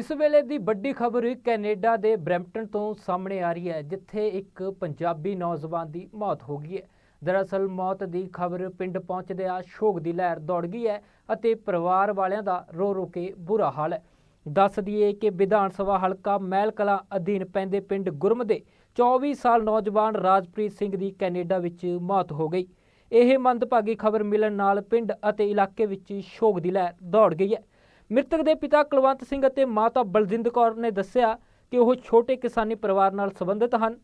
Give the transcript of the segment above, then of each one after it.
ਇਸ ਵੇਲੇ ਦੀ ਵੱਡੀ ਖਬਰ ਕੈਨੇਡਾ ਦੇ ਬਰੈਂਪਟਨ ਤੋਂ ਸਾਹਮਣੇ ਆ ਰਹੀ ਹੈ, ਜਿੱਥੇ ਇੱਕ ਪੰਜਾਬੀ ਨੌਜਵਾਨ ਦੀ ਮੌਤ ਹੋ ਗਈ ਹੈ। ਦਰਅਸਲ ਮੌਤ ਦੀ ਖਬਰ ਪਿੰਡ ਪਹੁੰਚਦਿਆਂ ਸ਼ੋਕ ਦੀ ਲਹਿਰ ਦੌੜ ਗਈ ਹੈ ਅਤੇ ਪਰਿਵਾਰ ਵਾਲਿਆਂ ਦਾ ਰੋ ਰੋ ਕੇ ਬੁਰਾ ਹਾਲ ਹੈ। ਦੱਸ ਦਈਏ ਕਿ ਵਿਧਾਨ ਸਭਾ ਹਲਕਾ ਮਹਿਲ ਕਲਾਂ ਅਧੀਨ ਪੈਂਦੇ ਪਿੰਡ ਗੁਰਮ ਦੇ 24 ਸਾਲ ਨੌਜਵਾਨ ਰਾਜਪ੍ਰੀਤ ਸਿੰਘ ਦੀ ਕੈਨੇਡਾ ਵਿੱਚ ਮੌਤ ਹੋ ਗਈ। ਇਹ ਮੰਦਭਾਗੀ ਖਬਰ ਮਿਲਣ ਨਾਲ ਪਿੰਡ ਅਤੇ ਇਲਾਕੇ ਵਿੱਚ ਸ਼ੋਕ ਦੀ ਲਹਿਰ ਦੌੜ ਗਈ ਹੈ। ਮ੍ਰਿਤਕ ਦੇ ਪਿਤਾ ਕੁਲਵੰਤ ਸਿੰਘ ਅਤੇ ਮਾਤਾ ਬਲਜਿੰਦ ਕੌਰ ਨੇ ਦੱਸਿਆ ਕਿ ਉਹ ਛੋਟੇ ਕਿਸਾਨੀ ਪਰਿਵਾਰ ਨਾਲ ਸੰਬੰਧਿਤ ਹਨ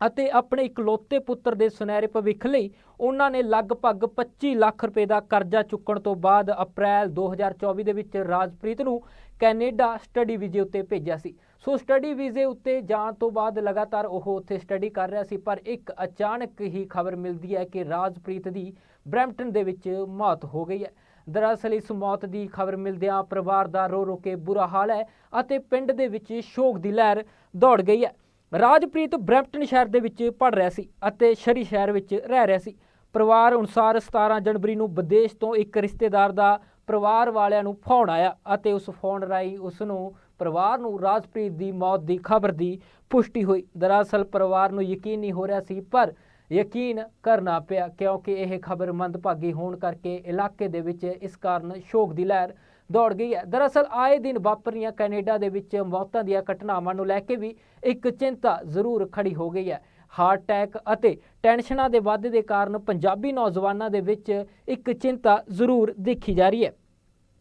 ਅਤੇ ਆਪਣੇ ਇਕਲੌਤੇ ਪੁੱਤਰ ਦੇ ਸੁਨਹਿਰੇ ਭਵਿੱਖ ਲਈ ਉਹਨਾਂ ਨੇ ਲਗਭਗ 25 ਲੱਖ ਰੁਪਏ ਦਾ ਕਰਜ਼ਾ ਚੁੱਕਣ ਤੋਂ ਬਾਅਦ ਅਪ੍ਰੈਲ 2024 ਦੇ ਵਿੱਚ ਰਾਜਪ੍ਰੀਤ ਨੂੰ ਕੈਨੇਡਾ ਸਟੱਡੀ ਵੀਜ਼ੇ ਉੱਤੇ ਭੇਜਿਆ ਸੀ। ਸੋ ਸਟੱਡੀ ਵੀਜ਼ੇ ਉੱਤੇ ਜਾਣ ਤੋਂ ਬਾਅਦ ਲਗਾਤਾਰ ਉਹ ਉੱਥੇ ਸਟੱਡੀ ਕਰ ਰਿਹਾ ਸੀ, ਪਰ ਇੱਕ ਅਚਾਨਕ ਹੀ ਖਬਰ ਮਿਲਦੀ ਹੈ ਕਿ ਰਾਜਪ੍ਰੀਤ ਦੀ ਬਰੈਂਪਟਨ ਦੇ ਵਿੱਚ ਮੌਤ ਹੋ ਗਈ ਹੈ। ਦਰਅਸਲ ਇਸ ਮੌਤ ਦੀ ਖਬਰ ਮਿਲਦਿਆਂ ਪਰਿਵਾਰ ਦਾ ਰੋ ਰੋ ਕੇ ਬੁਰਾ ਹਾਲ ਹੈ ਅਤੇ ਪਿੰਡ ਦੇ ਵਿੱਚ ਸ਼ੋਕ ਦੀ ਲਹਿਰ ਦੌੜ ਗਈ ਹੈ। ਰਾਜਪ੍ਰੀਤ ਬਰੈਂਪਟਨ ਸ਼ਹਿਰ ਦੇ ਵਿੱਚ ਪੜ ਰਿਹਾ ਸੀ ਅਤੇ ਸ਼ਰੀ ਸ਼ਹਿਰ ਵਿੱਚ ਰਹਿ ਰਿਹਾ ਸੀ। ਪਰਿਵਾਰ ਅਨੁਸਾਰ 17 ਜਨਵਰੀ ਨੂੰ ਵਿਦੇਸ਼ ਤੋਂ ਇੱਕ ਰਿਸ਼ਤੇਦਾਰ ਦਾ ਪਰਿਵਾਰ ਵਾਲਿਆਂ ਨੂੰ ਫੋਨ ਆਇਆ ਅਤੇ ਉਸ ਫੋਨ ਰਾਹੀਂ ਉਸ ਨੂੰ ਪਰਿਵਾਰ ਨੂੰ ਰਾਜਪ੍ਰੀਤ ਦੀ ਮੌਤ ਦੀ ਖਬਰ ਦੀ ਪੁਸ਼ਟੀ ਹੋਈ। ਦਰਅਸਲ ਪਰਿਵਾਰ ਨੂੰ ਯਕੀਨ ਨਹੀਂ ਹੋ ਰਿਹਾ ਸੀ, ਪਰ ਯਕੀਨ ਕਰਨਾ ਪਿਆ, ਕਿਉਂਕਿ ਇਹ ਖਬਰ ਮੰਦਭਾਗੀ ਹੋਣ ਕਰਕੇ ਇਲਾਕੇ ਦੇ ਵਿੱਚ ਇਸ ਕਾਰਨ ਸ਼ੋਕ ਦੀ ਲਹਿਰ ਦੌੜ ਗਈ ਹੈ। ਦਰਅਸਲ, ਆਏ ਦਿਨ ਵਾਪਰੀਆਂ ਕੈਨੇਡਾ ਦੇ ਵਿੱਚ ਮੌਤਾਂ ਦੀਆਂ ਘਟਨਾਵਾਂ ਨੂੰ ਲੈ ਕੇ ਵੀ ਇੱਕ ਚਿੰਤਾ ਜ਼ਰੂਰ ਖੜੀ ਹੋ ਗਈ ਹੈ। ਹਾਰਟ ਅਟੈਕ ਅਤੇ ਟੈਨਸ਼ਨਾਂ ਦੇ ਵਾਧੇ ਦੇ ਕਾਰਨ ਪੰਜਾਬੀ ਨੌਜਵਾਨਾਂ ਦੇ ਵਿੱਚ ਇੱਕ ਚਿੰਤਾ ਜ਼ਰੂਰ ਦੇਖੀ ਜਾ ਰਹੀ ਹੈ।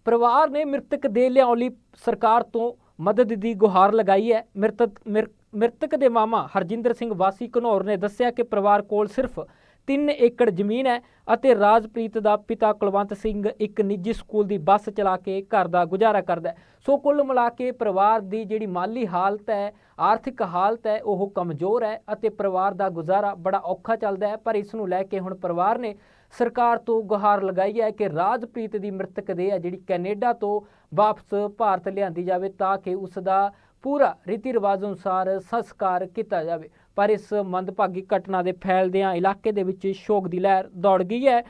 ਪਰਿਵਾਰ ਨੇ ਮ੍ਰਿਤਕ ਦੇ ਲਿਆਉਣ ਲਈ ਸਰਕਾਰ ਤੋਂ ਮਦਦ ਦੀ ਗੁਹਾਰ ਲਗਾਈ ਹੈ। ਮ੍ਰਿਤਕ ਮਿਰ- ਮ੍ਰਿਤਕ ਦੇ ਮਾਮਾ ਹਰਜਿੰਦਰ ਸਿੰਘ ਵਾਸੀ ਘਨੌਰ ਨੇ ਦੱਸਿਆ ਕਿ ਪਰਿਵਾਰ ਕੋਲ ਸਿਰਫ 3 ਏਕੜ ਜ਼ਮੀਨ ਹੈ ਅਤੇ ਰਾਜਪ੍ਰੀਤ ਦਾ ਪਿਤਾ ਕੁਲਵੰਤ ਸਿੰਘ ਇੱਕ ਨਿੱਜੀ ਸਕੂਲ ਦੀ ਬੱਸ ਚਲਾ ਕੇ ਘਰ ਦਾ ਗੁਜ਼ਾਰਾ ਕਰਦਾ ਸੋ ਕੁੱਲ ਮਿਲਾ ਕੇ ਪਰਿਵਾਰ ਦੀ ਜਿਹੜੀ ਮਾਲੀ ਹਾਲਤ ਹੈ, ਆਰਥਿਕ ਹਾਲਤ ਹੈ, ਉਹ ਕਮਜ਼ੋਰ ਹੈ ਅਤੇ ਪਰਿਵਾਰ ਦਾ ਗੁਜ਼ਾਰਾ ਬੜਾ ਔਖਾ ਚੱਲਦਾ ਹੈ। ਪਰ ਇਸ ਨੂੰ ਲੈ ਕੇ ਹੁਣ ਪਰਿਵਾਰ ਨੇ ਸਰਕਾਰ ਤੋਂ ਗੁਹਾਰ ਲਗਾਈ ਹੈ ਕਿ ਰਾਜਪ੍ਰੀਤ ਦੀ ਮ੍ਰਿਤਕ ਦੇਹ ਹੈ, ਜਿਹੜੀ ਕੈਨੇਡਾ ਤੋਂ ਵਾਪਸ ਭਾਰਤ ਲਿਆਂਦੀ ਜਾਵੇ ਤਾਂ ਕਿ ਉਸ ਦਾ ਪੂਰਾ ਰੀਤੀ ਰਿਵਾਜ ਅਨੁਸਾਰ ਸੰਸਕਾਰ ਕੀਤਾ ਜਾਵੇ। ਪਰ ਇਸ ਮੰਦਭਾਗੀ ਘਟਨਾ ਦੇ ਫੈਲਦਿਆਂ ਇਲਾਕੇ ਦੇ ਵਿੱਚ ਸ਼ੋਕ ਦੀ ਲਹਿਰ ਦੌੜ ਗਈ ਹੈ।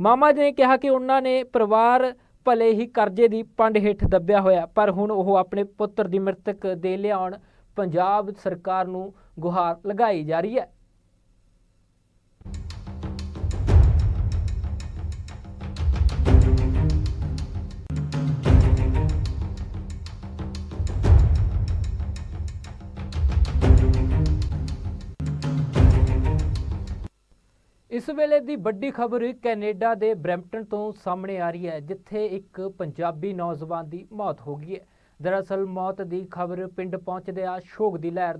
ਮਾਮਾ ਜੀ ਨੇ ਕਿਹਾ ਕਿ ਉਹਨਾਂ ਨੇ ਪਰਿਵਾਰ ਭਲੇ ਹੀ ਕਰਜ਼ੇ ਦੀ ਪੰਡ ਹੇਠ ਦੱਬਿਆ ਹੋਇਆ, ਪਰ ਹੁਣ ਉਹ ਆਪਣੇ ਪੁੱਤਰ ਦੀ ਮ੍ਰਿਤਕ ਦੇ ਲਿਆਉਣ ਪੰਜਾਬ ਸਰਕਾਰ ਨੂੰ ਗੁਹਾਰ ਲਗਾਈ ਜਾ ਰਹੀ ਹੈ। ਇਸ ਵੇਲੇ ਦੀ ਵੱਡੀ ਖਬਰ ਕੈਨੇਡਾ ਦੇ ਬਰੈਂਪਟਨ ਤੋਂ ਸਾਹਮਣੇ ਆ ਰਹੀ ਹੈ, ਜਿੱਥੇ ਇੱਕ ਪੰਜਾਬੀ ਨੌਜਵਾਨ ਦੀ ਮੌਤ ਹੋ ਗਈ ਹੈ। ਦਰਅਸਲ ਮੌਤ ਦੀ ਖਬਰ ਪਿੰਡ ਪਹੁੰਚਦਿਆਂ ਸ਼ੋਗ ਦੀ ਲਹਿਰ